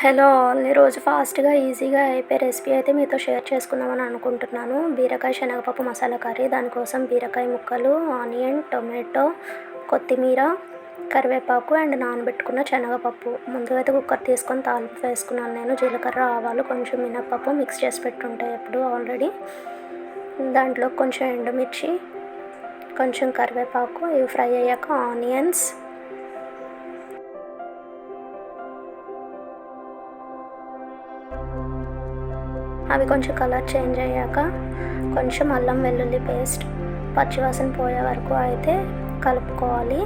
Hello all ఈరోజు ఫాస్ట్గా ఈజీగా అయిపోయే రెసిపీ అయితే మీతో షేర్ చేసుకుందామని అనుకుంటున్నాను. బీరకాయ శనగపప్పు మసాలా కర్రీ. దానికోసం బీరకాయ ముక్కలు ఆనియన్ టొమాటో కొత్తిమీర కరివేపాకు అండ్ నానబెట్టుకున్న శనగపప్పు. ముందుగా అయితే కుక్కర్ తీసుకొని తాలింపు వేసుకున్నాను నేను. జీలకర్ర ఆవాలు కొంచెం మినప్పప్పు మిక్స్ చేసి పెట్టుంటాయి ఎప్పుడు ఆల్రెడీ. దాంట్లో కొంచెం ఎండుమిర్చి కొంచెం కరివేపాకు ఇవి ఫ్రై అయ్యాక ఆనియన్స్ అవి కొంచెం కలర్ చేంజ్ అయ్యాక కొంచెం అల్లం వెల్లుల్లి పేస్ట్ పచ్చివాసన పోయే వరకు అయితే కలుపుకోవాలి.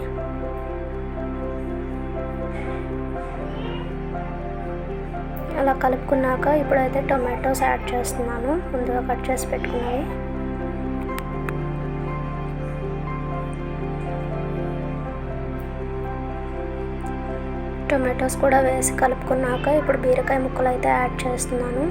అలా కలుపుకున్నాక ఇప్పుడైతే టొమాటోస్ యాడ్ చేస్తున్నాను. ముందుగా కట్ చేసి పెట్టుకున్నవి. టొమాటోస్ కూడా వేసి కలుపుకున్నాక ఇప్పుడు బీరకాయ ముక్కలు అయితే యాడ్ చేస్తున్నాను.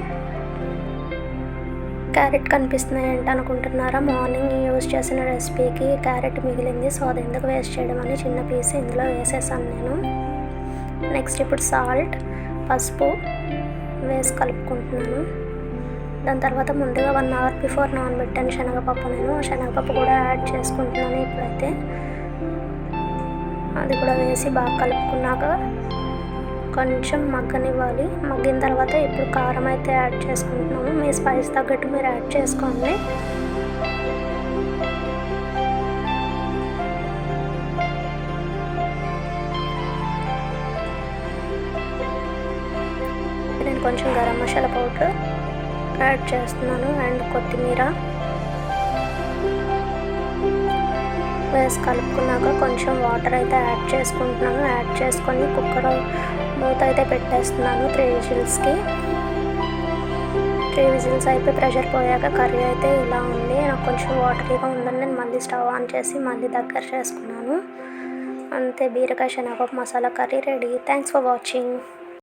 క్యారెట్ కనిపిస్తున్నాయి ఏంటి అనుకుంటున్నారా? మార్నింగ్ యూజ్ చేసిన రెసిపీకి క్యారెట్ మిగిలింది. సో అది ఎందుకు వేస్ట్ చేయడం అని చిన్న పీస్ ఇందులో వేసేసాను నేను. నెక్స్ట్ ఇప్పుడు సాల్ట్ పసుపు వేసి కలుపుకుంటున్నాను. దాని తర్వాత ముందుగా వన్ అవర్ బిఫోర్ నానబెట్టాను శనగపప్పు నేను. శనగపప్పు కూడా యాడ్ చేసుకుంటున్నాను ఇప్పుడైతే. అది కూడా వేసి బాగా కలుపుకున్నాక కొంచెం మగ్గనివ్వాలి. మగ్గిన తర్వాత ఇప్పుడు కారం అయితే యాడ్ చేసుకుంటున్నాము. మీ స్పైస్ తగ్గట్టు మీరు యాడ్ చేసుకోండి. నేను కొంచెం గరం మసాలా పౌడర్ యాడ్ చేస్తున్నాను. అండ్ కొత్తిమీర. వేసి కలుపుకున్నాక కొంచెం వాటర్ అయితే యాడ్ చేసుకుంటున్నాను. యాడ్ చేసుకొని కుక్కర్ మూత అయితే పెట్టేస్తున్నాను త్రీ విజిల్స్కి. త్రీ విజిల్స్ అయితే ప్రెషర్ పోయాక కర్రీ అయితే ఇలా ఉంది. నాకు కొంచెం వాటరీగా ఉందని నేను మళ్ళీ స్టవ్ ఆన్ చేసి మళ్ళీ దగ్గర చేసుకున్నాను. అంతే బీరకాయ శనగపప్పు masala curry ready. Thanks for watching.